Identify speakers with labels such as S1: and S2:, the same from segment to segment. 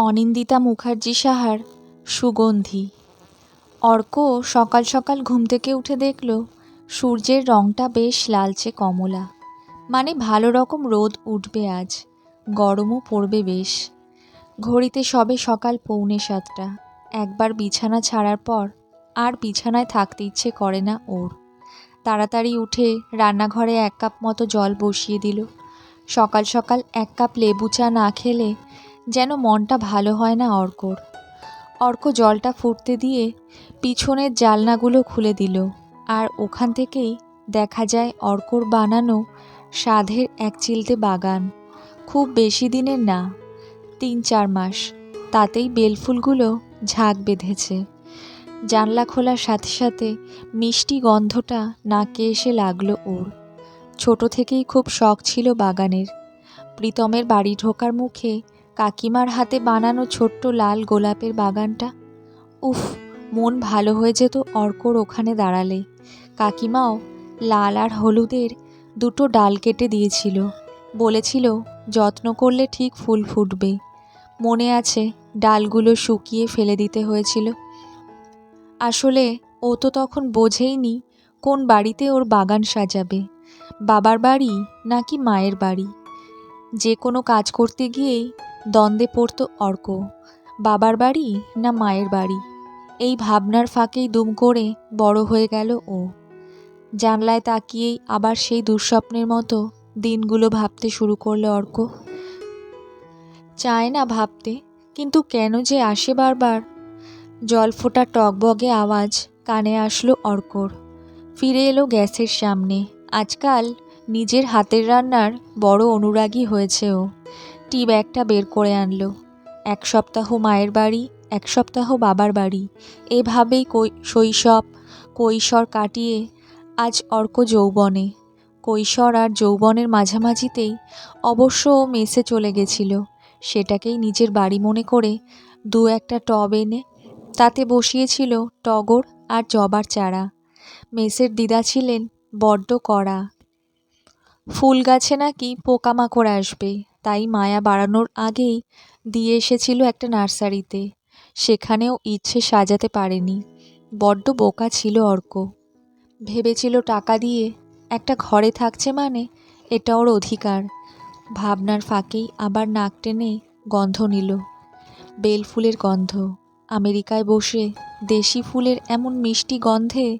S1: অনিন্দিতা মুখার্জি সাহার সুগন্ধি। অর্ক সকাল সকাল ঘুম থেকে উঠে দেখল, সূর্যের রংটা বেশ লালচে কমলা। মানে ভালো রকম রোদ উঠবে আজ, গরমও পড়বে বেশ। ঘড়িতে সবে সকাল পৌনে সাতটা। একবার বিছানা ছাড়ার পর আর বিছানায় থাকতে ইচ্ছে করে না ওর। তাড়াতাড়ি উঠে রান্নাঘরে এক কাপ মতো জল বসিয়ে দিল। সকাল সকাল এক কাপ লেবু চা না খেলে যেন মনটা ভালো হয় না অর্কর। অর্ক জলটা ফুটতে দিয়ে পিছনের জালনাগুলো খুলে দিল আর ওখান থেকেই দেখা যায় অর্কর বানানো সাধের এক চিলতে বাগান। খুব বেশি দিনের না, তিন চার মাস। তাতেই বেলফুলগুলো ঝাঁক বেঁধেছে। জানলা খোলার সাথে সাথে মিষ্টি গন্ধটা নাকে এসে লাগল ওর। ছোট থেকেই খুব শখ ছিল বাগানের। প্রীতমের বাড়ি ঢোকার মুখে কাকিমার হাতে বানানো ছোট্ট লাল গোলাপের বাগানটা। উফ, মন ভালো হয়ে যেত অর্কর ওখানে দাঁড়ালে। কাকিমাও লাল আর হলুদের দুটো ডাল কেটে দিয়েছিল। বলেছিল, যত্ন করলে ঠিক ফুল ফুটবে। মনে আছে, ডালগুলো শুকিয়ে ফেলে দিতে হয়েছিল। আসলে ও তো তখন বোঝেইনি কোন বাড়িতে ওর বাগান সাজাবে। বাবার বাড়ি নাকি মায়ের বাড়ি? যে কোনো কাজ করতে গিয়েই দ্বন্দ্বে পড়তো অর্ক। বাবার বাড়ি না মায়ের বাড়ি? এই ভাবনার ফাঁকেই দুম করে বড় হয়ে গেল ও। জানলায় তাকিয়েই আবার সেই দুঃস্বপ্নের মতো দিনগুলো ভাবতে শুরু করল অর্ক। চায় না ভাবতে, কিন্তু কেন যে আসে বারবার। জল ফোটা টকবগে আওয়াজ কানে আসলো অর্কর। ফিরে এলো গ্যাসের সামনে। আজকাল নিজের হাতের রান্নার বড় অনুরাগী হয়েছে ও। টি ব্যাগটা বের করে আনলো। এক সপ্তাহ মায়ের বাড়ি, এক সপ্তাহ বাবার বাড়ি। এভাবেই শৈশব, কৈশোর কাটিয়ে আজ অর্ক যৌবনে। কৈশোর আর যৌবনের মাঝামাঝিতেই অবশ্য ও মেসে চলে গেছিল। সেটাকেই নিজের বাড়ি মনে করে দু একটা টব এনে তাতে বসিয়েছিল টগর আর জবার চারা। মেসের দিদা ছিলেন বড্ড কড়া। ফুল গাছে নাকি পোকামাকড় আসবে। তাই মায়া বাড়ানোর আগেই দিয়ে এসেছিল একটা নার্সারিতে। সেখানেও ইচ্ছে সাজাতে পারেনি। বড্ড বোকা ছিল অর্ক। ভেবেছিল টাকা দিয়ে একটা ঘরে থাকছে মানে এটা ওর অধিকার। ভাবনার ফাঁকেই আবার নাক টেনে গন্ধ নিল। বেল ফুলের গন্ধ। আমেরিকায় বসে দেশি ফুলের এমন মিষ্টি গন্ধে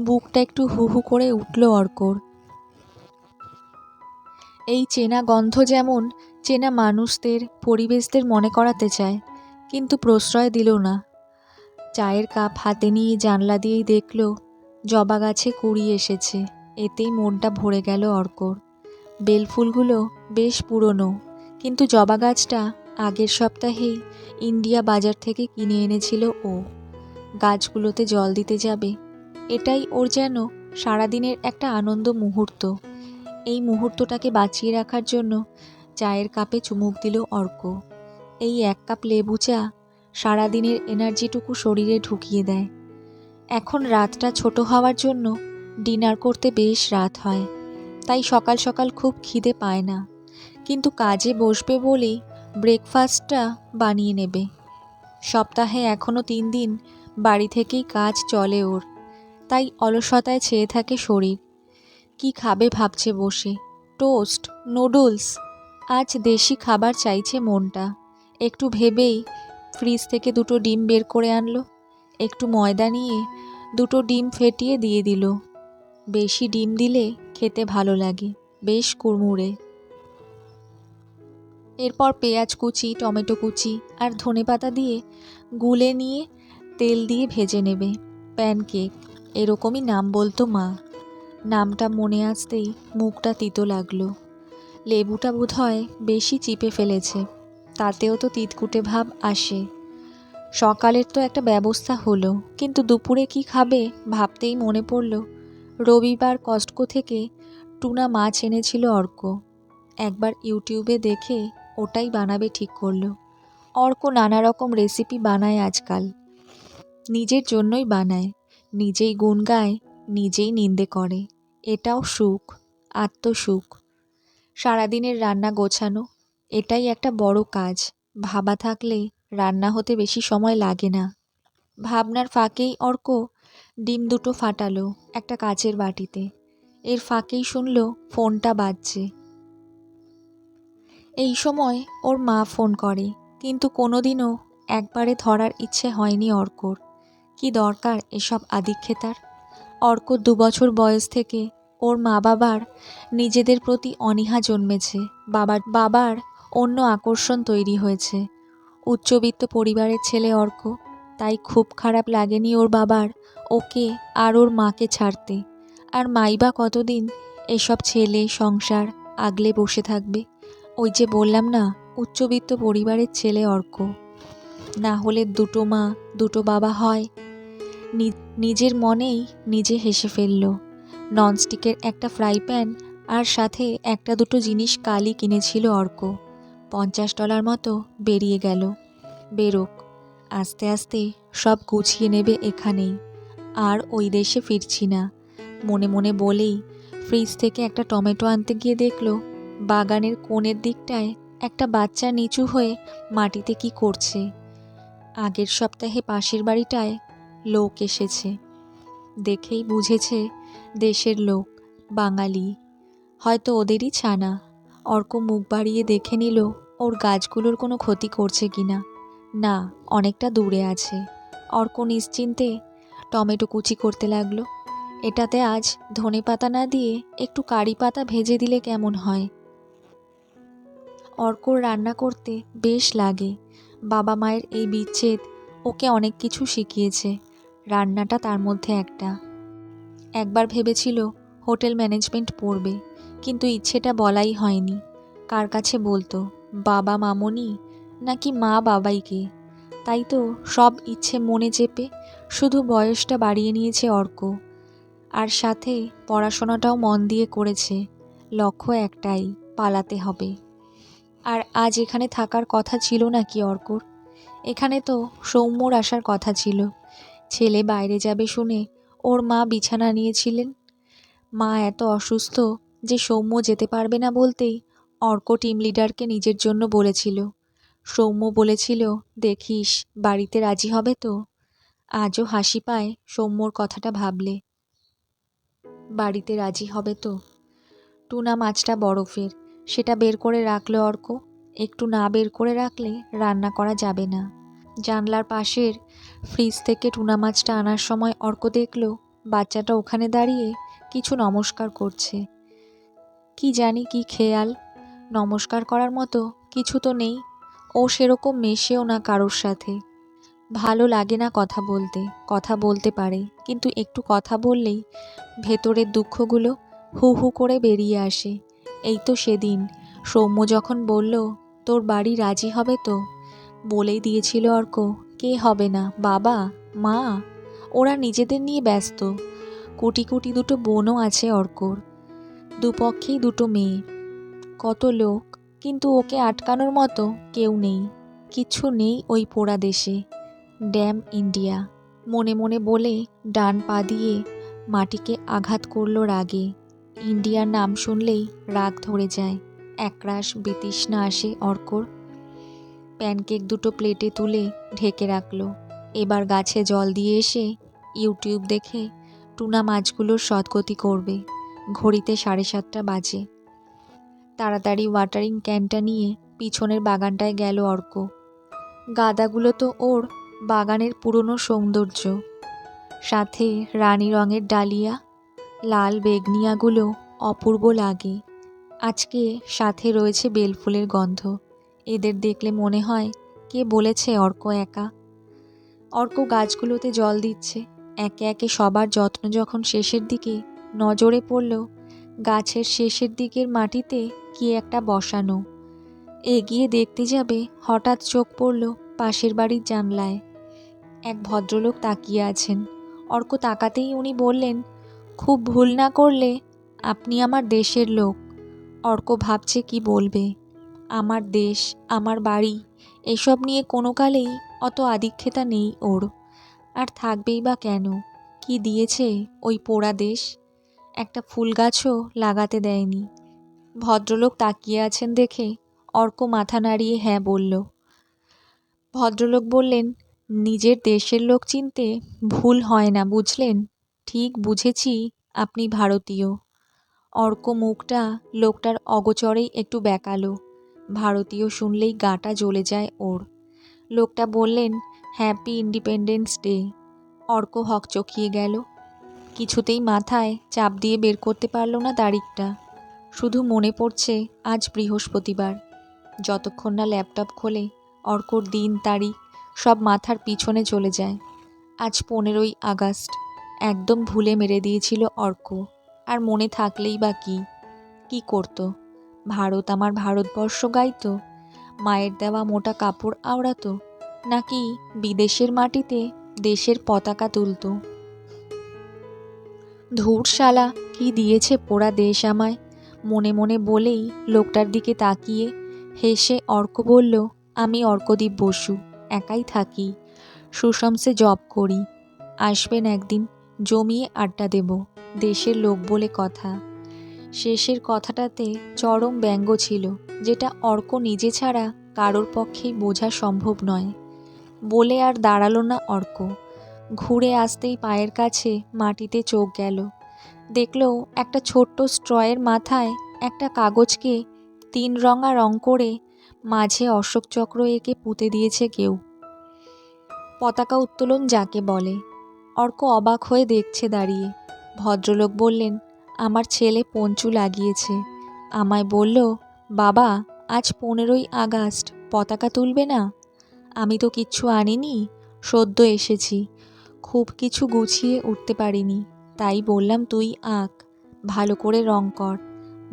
S1: বুকটা একটু হু হু করে উঠল অর্কর। এই চেনা গন্ধ যেমন চেনা মানুষদের, পরিবেশদের মনে করাতে চায়, কিন্তু প্রশ্রয় দিল না। চায়ের কাপ হাতে নিয়ে জানলা দিয়েই দেখল, জবা গাছে কুড়ি এসেছে, এতেই মনটা ভরে গেল অর্কর। বেলফুলগুলো বেশ পুরনো, কিন্তু জবা গাছটা আগের সপ্তাহেই ইন্ডিয়া বাজার থেকে কিনে এনেছিল ও। গাছগুলোতে জল দিতে যাবে, এটাই ওর যেন সারাদিনের একটা আনন্দ মুহূর্ত। এই মুহূর্তটাকে বাঁচিয়ে রাখার জন্য চায়ের কাপে চুমুক দিল অর্ক। এই এক কাপ লেবু চা সারাদিনের এনার্জিটুকু শরীরে ঢুকিয়ে দেয়। এখন রাতটা ছোট হওয়ার জন্য ডিনার করতে বেশ রাত হয়, তাই সকাল সকাল খুব খিদে পায় না। কিন্তু কাজে বসবে বলেই ব্রেকফাস্টটা বানিয়ে নেবে। সপ্তাহে এখনও তিন দিন বাড়ি থেকেই কাজ চলে ওর, তাই অলসতায় ছেয়ে থাকে শরীর। কি খাবে ভাবছে বসে। Toast, noodles. আজ দেশি খাবার চাইছে মনটা। একটু ভেবেই ফ্রিজ থেকে দুটো ডিম বের করে আনলো। একটু ময়দা নিয়ে দুটো ডিম ফেটিয়ে দিয়ে দিল। বেশি ডিম দিলে খেতে ভালো লাগে। বেশ কুড়মুড়ে। এরপর পেঁয়াজ কুচি, টমেটো কুচি আর ধনে পাতা দিয়ে গুলে নিয়ে তেল দিয়ে ভেজে নেবে। প্যানকেক। এরকমই নাম বলতো মা। নামটা মনে আসতেই মুখটা তিতো লাগল। লেবুটা বোধ হয় বেশি চিপে ফেলেছে, তাতেও তো তিতকুটে ভাব আসে। সকালের তো একটা ব্যবস্থা হলো, কিন্তু দুপুরে কি খাবে ভাবতেই মনে পড়ল, রবিবার কস্টকো থেকে টুনা মাছ এনেছিল অর্ক। একবার ইউটিউবে দেখে ওটাই বানাবে ঠিক করল। অর্ক নানা রকম রেসিপি বানায় আজকাল। নিজের জন্যই বানায়, নিজেই গুণ গায় নিজেই নিন্দে করে। এটাও সুখ, আত্মসুখ। সারাদিনের রান্না গোছানো, এটাই একটা বড় কাজ। ভাবা থাকলে রান্না হতে বেশি সময় লাগে না। ভাবনার ফাঁকেই অর্ক ডিম দুটো ফাটালো একটা কাচের বাটিতে। এর ফাঁকেই শুনল ফোনটা বাজছে। এই সময় ওর মা ফোন করে, কিন্তু কোনোদিনও একবারে ধরার ইচ্ছে হয়নি অর্কর। কি দরকার এসব আদিক্ষেতার? অর্ক দু বছর বয়স থেকে ওর মা বাবার নিজেদের প্রতি অনীহা জন্মেছে। বাবার বাবার অন্য আকর্ষণ তৈরি হয়েছে। উচ্চবিত্ত পরিবারের ছেলে অর্ক, তাই খুব খারাপ লাগেনি ওর বাবার ওকে আর ওর মাকে ছাড়তে। আর মাই বা কতদিন এসব ছেলে, সংসার আগলে বসে থাকবে? ওই যে বললাম না, উচ্চবিত্ত পরিবারের ছেলে অর্ক। না হলে দুটো মা, দুটো বাবা হয়। নিজের মনেই নিজে হেসে ফেলল। ননস্টিকের একটা ফ্রাই প্যান আর সাথে একটা দুটো জিনিস কালই কিনেছিল অর্ক। পঞ্চাশ ডলার মতো বেরিয়ে গেল। বেরোক। আস্তে আস্তে সব গুছিয়ে নেবে এখানেই। আর ওই দেশে ফিরছি না। মনে মনে বলেই ফ্রিজ থেকে একটা টমেটো আনতে গিয়ে দেখল, বাগানের কোণের দিকটায় একটা বাচ্চা নিচু হয়ে মাটিতে কি করছে। আগের সপ্তাহে পাশের বাড়িটায় লোক এসেছে। দেখেই বুঝেছে দেশের লোক, বাঙালি। হয়তো ওদেরই ছানা। অর্ক মুখ বাড়িয়ে দেখে নিল, ওর গাছগুলোর কোনো ক্ষতি করছে কিনা না। অনেকটা দূরে আছে। অর্ক নিশ্চিন্তে টমেটো কুচি করতে লাগল। এটাতে আজ ধনে পাতা না দিয়ে একটু কারি পাতা ভেজে দিলে কেমন হয়? অর্কর রান্না করতে বেশ লাগে। বাবা মায়ের এই বিচ্ছেদ ওকে অনেক কিছু শিখিয়েছে। রান্নাটা তার মধ্যে একটা। একবার ভেবেছিল হোটেল ম্যানেজমেন্ট পড়বে, কিন্তু ইচ্ছেটা বলাই হয়নি। কার কাছে বলতো, বাবা মামনি নাকি মা বাবাইকে? তাই তো সব ইচ্ছে মনে চেপে শুধু বয়সটা বাড়িয়ে নিয়েছে অর্ক। আর সাথে পড়াশোনাটাও মন দিয়ে করেছে, লক্ষ্য একটাই, পালাতে হবে। আর আজ এখানে থাকার কথা ছিল নাকি অর্কর? এখানে তো সৌম্যর আসার কথা ছিল। ছেলে বাইরে যাবে শুনে ওর মা বিছানা নিয়েছিলেন। মা এত অসুস্থ যে সৌম্য যেতে পারবে না বলতেই অর্ক টিম লিডারকে নিজের জন্য বলেছিল। সৌম্য বলেছিল, দেখিস, বাড়িতে রাজি হবে তো? আজও হাসি পায় সৌম্যর কথাটা ভাবলে। বাড়িতে রাজি হবে তো? টুনা মাছটা বরফের, সেটা বের করে রাখল অর্ক। একটু না বের করে রাখলে রান্না করা যাবে না। জানলার পাশের ফ্রিজ থেকে টুনা মাছটা আনার সময় অর্ক দেখল, বাচ্চাটা ওখানে দাঁড়িয়ে কিছু নমস্কার করছে। কি জানি কি খেয়াল, নমস্কার করার মতো কিছু তো নেই, ও সেরকম মেশেও না কারোর সাথে। ভালো লাগে না কথা বলতে কথা বলতে পারে, কিন্তু একটু কথা বললেই ভেতরের দুঃখগুলো হু হু করে বেরিয়ে আসে। এই তো সেদিন, সৌম্য যখন বলল, তোর বাড়ি রাজি হবে তো? বলেই দিয়েছিল অর্ক, কে হবে না, বাবা, মা? ওরা নিজেদের নিয়ে ব্যস্ত। কোটি কোটি দুটো বোনও আছে অর্কর। দুপক্ষেই দুটো মেয়ে। কত লোক, কিন্তু ওকে আটকানোর মতো কেউ নেই। কিচ্ছু নেই ওই পোড়া দেশে। Damn India. মনে মনে বলে ডান পা দিয়ে মাটিকে আঘাত করল রাগে। ইন্ডিয়ার নাম শুনলেই রাগ ধরে যায়। একরাশ বিতৃষ্ণা আসে অর্কর। প্যানকেক দুটো প্লেটে তুলে ঢেকে রাখল। এবার গাছে জল দিয়ে এসে ইউটিউব দেখে টুনা মাছগুলোর সদ্গতি করবে। ঘড়িতে সাড়ে সাতটা বাজে। তাড়াতাড়ি ওয়াটারিং ক্যানটা নিয়ে পিছনের বাগানটায় গেল অর্ক। গাদাগুলো তো ওর বাগানের পুরনো সৌন্দর্য। সাথে রানী রঙের ডালিয়া, লাল বেগনিয়াগুলো অপূর্ব লাগে। আজকে সাথে রয়েছে বেলফুলের গন্ধ। এদের দেখলে মনে হয় কে বলেছে অর্ক একা। অর্ক গাছগুলোতে জল দিচ্ছে। একে একে সবার যত্ন যখন শেষের দিকে নজরে পড়ল, গাছের শেষের দিকের মাটিতে কি একটা বসানো। এগিয়ে দেখতে যাবে হঠাৎ চোখ পড়ল পাশের বাড়ির জানলায়। এক ভদ্রলোক তাকিয়ে আছেন। অর্ক তাকাতেই উনি বললেন, খুব ভুল না করলে আপনি আমার দেশের লোক। অর্ক ভাবছে কি বলবে। আমার দেশ, আমার বাড়ি, এসব নিয়ে কোনো কালেই অত আদিক্ষেতা নেই ওর। আর থাকবেই বা কেন? কি দিয়েছে ওই পোড়া দেশ? একটা ফুল গাছও লাগাতে দেয়নি। ভদ্রলোক তাকিয়ে আছেন দেখে অর্ক মাথা নাড়িয়ে হ্যাঁ বলল। ভদ্রলোক বললেন, নিজের দেশের লোক চিনতে ভুল হয় না, বুঝলেন? ঠিক বুঝেছি আপনি ভারতীয়। অর্ক মুখটা লোকটার অগোচরেই একটু বেঁকালো। ভারতীয় শুনলেই গাটা জ্বলে যায় ওর। লোকটা বললেন হ্যাপি ইন্ডিপেন্ডেন্স ডে অর্ক হকচকিয়ে গেল। কিছুতেই মাথায় চাপ দিয়ে বের করতে পারল না তারিখটা শুধু মনে পড়ছে, আজ বৃহস্পতিবার। যতক্ষণ না ল্যাপটপ খোলে, অর্কর দিন, তারিখ, সব মাথার পিছনে চলে যায়। আজ পনেরোই আগস্ট। একদম ভুলে মেরে দিয়েছিল অর্ক। আর মনে থাকলেই বা কি? কী করতো? ভারত আমার ভারতবর্ষ গাইতো। মায়ের দেওয়া মোটা কাপড় আওড়াতো, নাকি বিদেশের মাটিতে দেশের পতাকা তুলতো। ধূরশালা কি দিয়েছে পোড়া দেশ আমায়? মনে মনে বলেই লোকটার দিকে তাকিয়ে হেসে অর্ক বলল, আমি অর্কদীপ বসু, একাই থাকি। সুশমসে জব করি। আসবেন একদিন, জমিয়ে আড্ডা দেব, দেশের লোক বলে কথা। শেষের কথাটাতে চরম ব্যঙ্গ ছিল, যেটা অর্ক নিজে ছাড়া কারোর পক্ষেই বোঝা সম্ভব নয়। বলে আর দাঁড়াল না অর্ক। ঘুরে আসতেই পায়ের কাছে মাটিতে চোখ গেল। দেখল একটা ছোট্ট স্ট্রয়ের মাথায় একটা কাগজকে তিন রঙা রং করে মাঝে অশোক চক্র এঁকে পুঁতে দিয়েছে কেউ। পতাকা উত্তোলন যাকে বলে। অর্ক অবাক হয়ে দেখছে দাঁড়িয়ে। ভদ্রলোক বললেন আমার ছেলে পঞ্চু লাগিয়েছে। আমায় বলল, বাবা, আজ পনেরোই আগস্ট, পতাকা তুলবে না? আমি তো কিচ্ছু আনিনি, সদ্য এসেছি। খুব কিছু গুছিয়ে উঠতে পারিনি, তাই বললাম তুই আঁক, ভালো করে রং কর।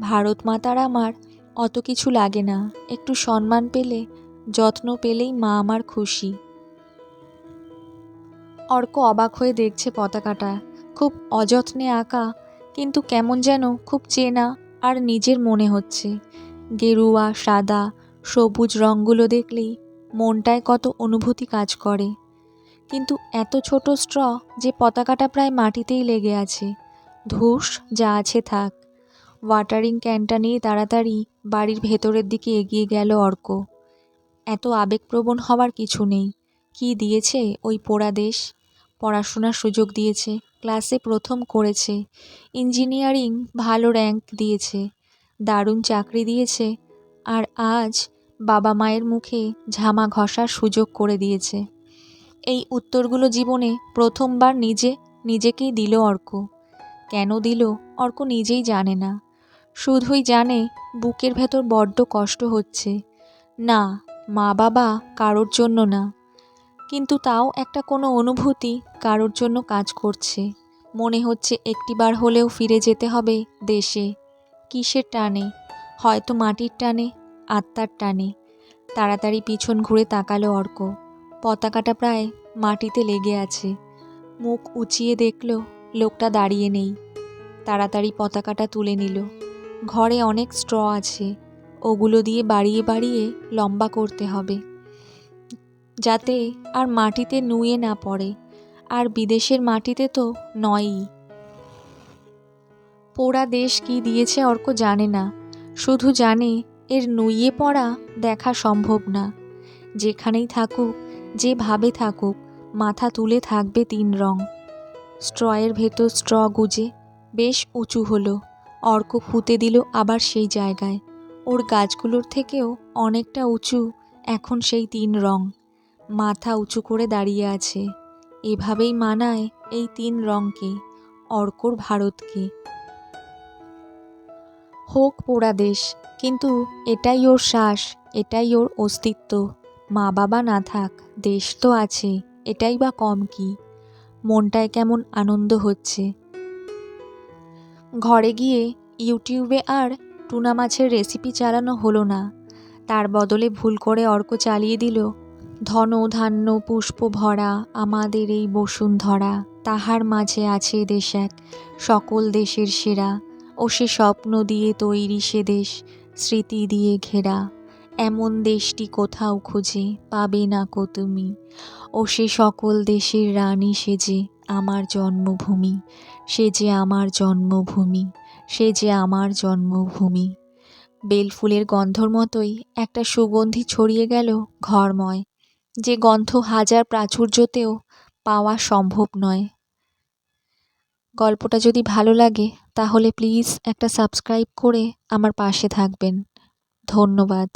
S1: ভারত মাতার আমার অত কিছু লাগে না, একটু সম্মান পেলে, যত্ন পেলেই মা আমার খুশি। অর্ক অবাক হয়ে দেখছে পতাকাটা। খুব অযত্নে আঁকা কিন্তু কেমন যেন খুব চেনা আর নিজের মনে হচ্ছে। গেরুয়া, সাদা, সবুজ রঙগুলো দেখলেই মনটায় কত অনুভূতি কাজ করে। কিন্তু এত ছোট স্ট্র যে পতাকাটা প্রায় মাটিতেই লেগে আছে। ধূস, যা আছে থাক। ওয়াটারিং ক্যানটা নিয়ে তাড়াতাড়ি বাড়ির ভেতরের দিকে এগিয়ে গেল অর্ক। এত আবেগপ্রবণ হওয়ার কিছু নেই। কি দিয়েছে ওই পোড়া দেশ? পড়াশোনার সুযোগ দিয়েছে। ক্লাসে প্রথম করেছে। ইঞ্জিনিয়ারিং ভালো র্যাঙ্ক দিয়েছে। দারুণ চাকরি দিয়েছে। আর আজ বাবা মায়ের মুখে ঝামা ঘষার সুযোগ করে দিয়েছে। এই উত্তরগুলো জীবনে প্রথমবার নিজে নিজেকেই দিল অর্ক। কেন দিল, অর্ক নিজেই জানে না। শুধুই জানে বুকের ভেতর বড্ড কষ্ট হচ্ছে। না মা বাবা কারোর জন্য না। কিন্তু তাও একটা কোনো অনুভূতি কারোর জন্য কাজ করছে। মনে হচ্ছে একটিবার হলেও ফিরে যেতে হবে দেশে। কিসের টানে? হয়তো মাটির টানে, আত্মার টানে। তাড়াতাড়ি পিছন ঘুরে তাকালো অর্ক। পতাকাটা প্রায় মাটিতে লেগে আছে। মুখ উঁচিয়ে দেখল, লোকটা দাঁড়িয়ে নেই। তাড়াতাড়ি পতাকাটা তুলে নিল। ঘরে অনেক স্ট্র আছে। ওগুলো দিয়ে বাড়িয়ে বাড়িয়ে লম্বা করতে হবে। যাতে আর মাটিতে নুয়ে না পড়ে, আর বিদেশের মাটিতে তো নয়ই। পোড়া দেশ কি দিয়েছে অর্ক জানে না, শুধু জানে এর নুইয়ে পড়া দেখা সম্ভব না। যেখানেই থাকুক, যেভাবে থাকুক, মাথা তুলে থাকবে তিন রং। স্ট্রয়ের ভেতর স্ট্র গুজে বেশ উঁচু হলো, অর্ক পুঁতে দিল আবার সেই জায়গায়। ওর গাছগুলোর থেকেও অনেকটা উঁচু, এখন সেই তিন রং। মাথা উঁচু করে দাঁড়িয়ে আছে। এভাবেই মানায় এই তিন রঙকে, অর্কর ভারতকে। হোক পোড়া দেশ, কিন্তু এটাই ওর শ্বাস, এটাই ওর অস্তিত্ব। মা বাবা না থাক, দেশ তো আছে, এটাই বা কম কি? মনটায় কেমন আনন্দ হচ্ছে। ঘরে গিয়ে ইউটিউবে আর টুনা মাছের রেসিপি চালানো হলো না। তার বদলে ভুল করে অর্ক চালিয়ে দিল। ধন ধান্য পুষ্প ভরা আমাদের এই বসুন্ধরা। তাহার মাঝে আছে দেশ এক, সকল দেশের সেরা। ও সে স্বপ্ন দিয়ে তৈরি সে দেশ, স্মৃতি দিয়ে ঘেরা। এমন দেশটি কোথাও খুঁজে পাবে না কো তুমি। ও সে সকল দেশের রানী সেজে আমার জন্মভূমি, সে যে আমার জন্মভূমি, সে যে আমার জন্মভূমি। বেলফুলের গন্ধর মতোই একটা সুগন্ধি ছড়িয়ে গেল ঘরময়। যে গন্ধ হাজার প্রাচুর্যতেও পাওয়া সম্ভব নয়। গল্পটা যদি ভালো লাগে, তাহলে প্লিজ একটা সাবস্ক্রাইব করে আমার পাশে থাকবেন। ধন্যবাদ।